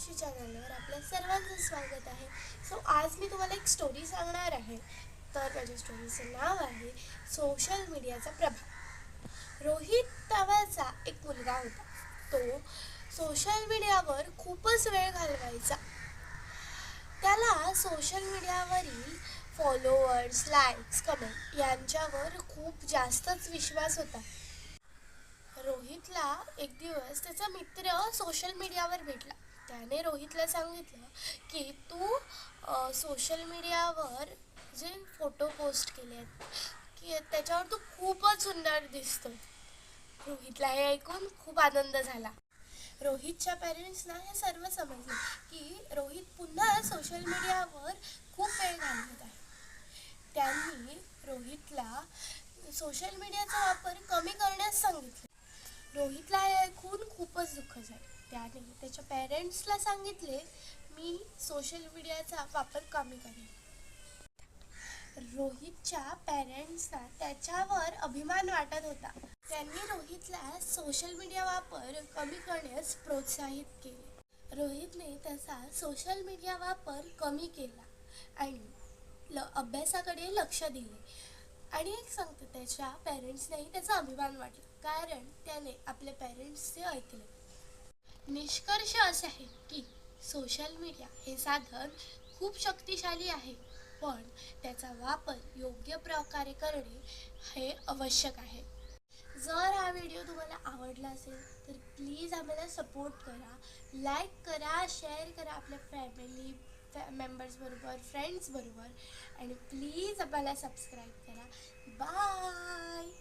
माझे चॅनलवर आपल्या सर्वांचं स्वागत आहे. सो आज मी तुम्हाला एक स्टोरी सांगणार आहे. तर माझ्या स्टोरीचं नाव आहे सोशल मीडियाचा प्रभाव. रोहित नावाचा एक मुलगा होता. तो सोशल मीडियावर खूपच वेळ घालवायचा. त्याला सोशल मीडियावरील फॉलोअर्स लाईक्स कमेंट यांच्यावर खूप जास्तच विश्वास होता. रोहितला एक दिवस त्याचा मित्र सोशल मीडियावर भेटला. त्याने रोहितला सांगितलं की तू सोशल मीडियावर जे फोटो पोस्ट केले आहेत की त्याच्यावर तू खूपच सुंदर दिसतो रोहितला हे ऐकून खूप आनंद झाला. रोहितच्या पेरेंट्सना हे सर्व समजले की रोहित पुन्हा सोशल मीडियावर खूप वेळ घालवत आहे. त्यांनी रोहितला सोशल मीडियाचा वापर कमी करण्यास सांगितले. रोहितला हे ऐकून खूपच दुःख झालं. त्याने त्याच्या पेरेंट्सला सांगितले मी सोशल मीडियाचा वापर कमी करेन. रोहितच्या पॅरेंट्सना त्याच्यावर अभिमान वाटत होता. त्यांनी रोहितला सोशल मीडिया वापर कमी करण्यास प्रोत्साहित केले. रोहितने त्याचा सोशल मीडिया वापर कमी केला आणि ल अभ्यासाकडे लक्ष दिले. आणि एक सांगतो त्याच्या पॅरेंट्सनेही त्याचा अभिमान वाटला. कारण त्याने आपल्या पॅरेंट्सचे ऐकले. निष्कर्ष असे आहे की सोशल मीडिया हे साधन खूप शक्तिशाली आहे पण त्याचा वापर योग्य प्रकारे करणे हे आवश्यक आहे. जर हा व्हिडिओ तुम्हाला आवडला असेल तर प्लीज आम्हाला सपोर्ट करा लाईक करा शेअर करा आपल्या फॅमिली फॅ मेंबर्सबरोबर फ्रेंड्सबरोबर आणि प्लीज आम्हाला सबस्क्राईब करा. बाय